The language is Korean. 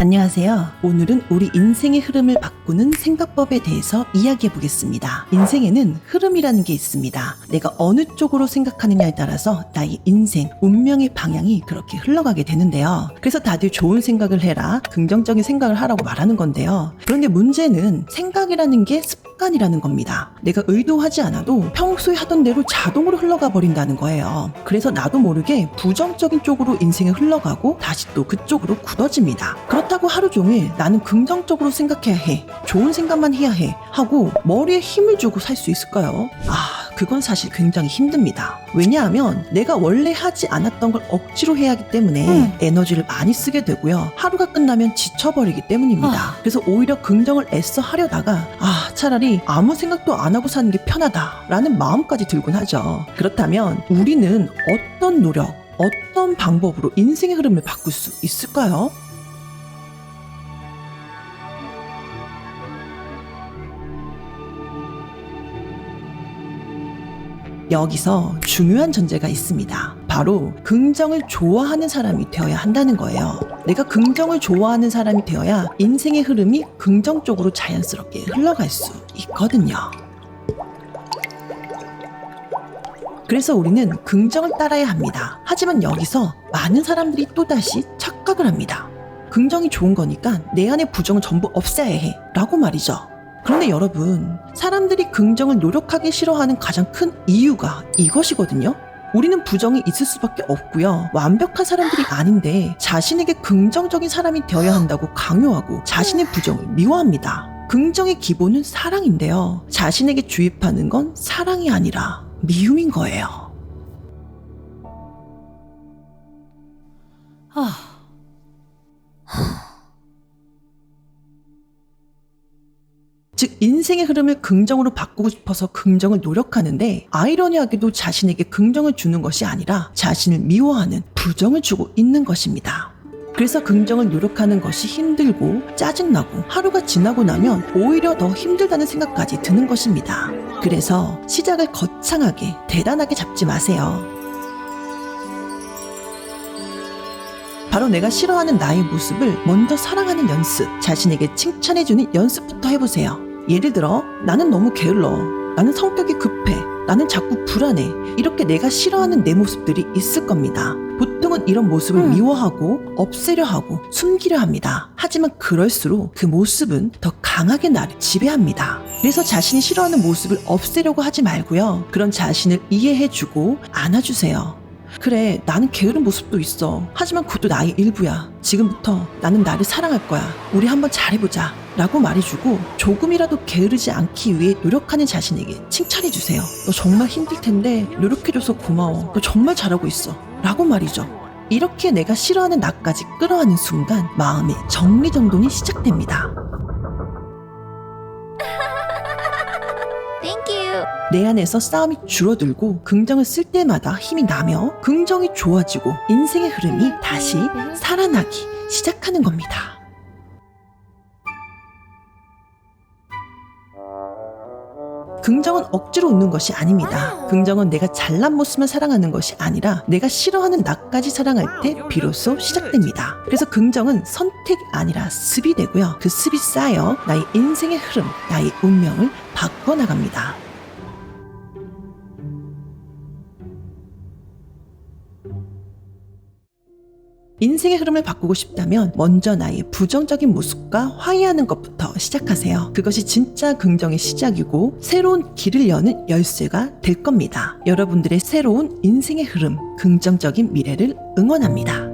안녕하세요. 오늘은 우리 인생의 흐름을 바꾸는 생각법에 대해서 이야기해 보겠습니다. 인생에는 흐름이라는 게 있습니다. 내가 어느 쪽으로 생각하느냐에 따라서 나의 인생, 운명의 방향이 그렇게 흘러가게 되는데요. 그래서 다들 좋은 생각을 해라, 긍정적인 생각을 하라고 말하는 건데요. 그런데 문제는 생각이라는 게 습 관이라는 겁니다. 내가 의도하지 않아도 평소에 하던 대로 자동으로 흘러가 버린다는 거예요. 그래서 나도 모르게 부정적인 쪽으로 인생이 흘러가고 다시 또 그쪽으로 굳어집니다. 그렇다고 하루 종일 나는 긍정적으로 생각해야 해. 좋은 생각만 해야 해. 하고 머리에 힘을 주고 살 수 있을까요? 아, 그건 사실 굉장히 힘듭니다. 왜냐하면 내가 원래 하지 않았던 걸 억지로 해야 하기 때문에 음. 에너지를 많이 쓰게 되고요. 하루가 끝나면 지쳐버리기 때문입니다. 아. 그래서 오히려 긍정을 애써 하려다가 아, 차라리 아무 생각도 안 하고 사는 게 편하다라는 마음까지 들곤 하죠. 그렇다면 우리는 어떤 노력, 어떤 방법으로 인생의 흐름을 바꿀 수 있을까요? 여기서 중요한 전제가 있습니다. 바로 긍정을 좋아하는 사람이 되어야 한다는 거예요. 내가 긍정을 좋아하는 사람이 되어야 인생의 흐름이 긍정적으로 자연스럽게 흘러갈 수 있거든요. 그래서 우리는 긍정을 따라야 합니다. 하지만 여기서 많은 사람들이 또다시 착각을 합니다. 긍정이 좋은 거니까 내 안에 부정을 전부 없애야 해. 라고 말이죠. 그런데 여러분, 사람들이 긍정을 노력하기 싫어하는 가장 큰 이유가 이것이거든요. 우리는 부정이 있을 수밖에 없고요. 완벽한 사람들이 아닌데 자신에게 긍정적인 사람이 되어야 한다고 강요하고 자신의 부정을 미워합니다. 긍정의 기본은 사랑인데요. 자신에게 주입하는 건 사랑이 아니라 미움인 거예요. 아, 즉 인생의 흐름을 긍정으로 바꾸고 싶어서 긍정을 노력하는데 아이러니하게도 자신에게 긍정을 주는 것이 아니라 자신을 미워하는 부정을 주고 있는 것입니다. 그래서 긍정을 노력하는 것이 힘들고 짜증나고 하루가 지나고 나면 오히려 더 힘들다는 생각까지 드는 것입니다. 그래서 시작을 거창하게 대단하게 잡지 마세요. 바로 내가 싫어하는 나의 모습을 먼저 사랑하는 연습, 자신에게 칭찬해주는 연습부터 해보세요. 예를 들어, 나는 너무 게을러. 나는 성격이 급해. 나는 자꾸 불안해. 이렇게 내가 싫어하는 내 모습들이 있을 겁니다. 보통은 이런 모습을 음. 미워하고 없애려 하고 숨기려 합니다. 하지만 그럴수록 그 모습은 더 강하게 나를 지배합니다. 그래서 자신이 싫어하는 모습을 없애려고 하지 말고요. 그런 자신을 이해해주고 안아주세요. 그래, 나는 게으른 모습도 있어. 하지만 그것도 나의 일부야. 지금부터 나는 나를 사랑할 거야. 우리 한번 잘해보자. 라고 말해주고 조금이라도 게으르지 않기 위해 노력하는 자신에게 칭찬해주세요. 너 정말 힘들 텐데 노력해줘서 고마워. 너 정말 잘하고 있어. 라고 말이죠. 이렇게 내가 싫어하는 나까지 끌어안는 순간 마음의 정리정돈이 시작됩니다. Thank you. 내 안에서 싸움이 줄어들고 긍정을 쓸 때마다 힘이 나며 긍정이 좋아지고 인생의 흐름이 다시 살아나기 시작하는 겁니다. 긍정은 억지로 웃는 것이 아닙니다. 긍정은 내가 잘난 모습만 사랑하는 것이 아니라 내가 싫어하는 나까지 사랑할 때 비로소 시작됩니다. 그래서 긍정은 선택이 아니라 습이 되고요. 그 습이 쌓여 나의 인생의 흐름, 나의 운명을 바꿔 나갑니다. 인생의 흐름을 바꾸고 싶다면 먼저 나의 부정적인 모습과 화해하는 것부터 시작하세요. 그것이 진짜 긍정의 시작이고 새로운 길을 여는 열쇠가 될 겁니다. 여러분들의 새로운 인생의 흐름, 긍정적인 미래를 응원합니다.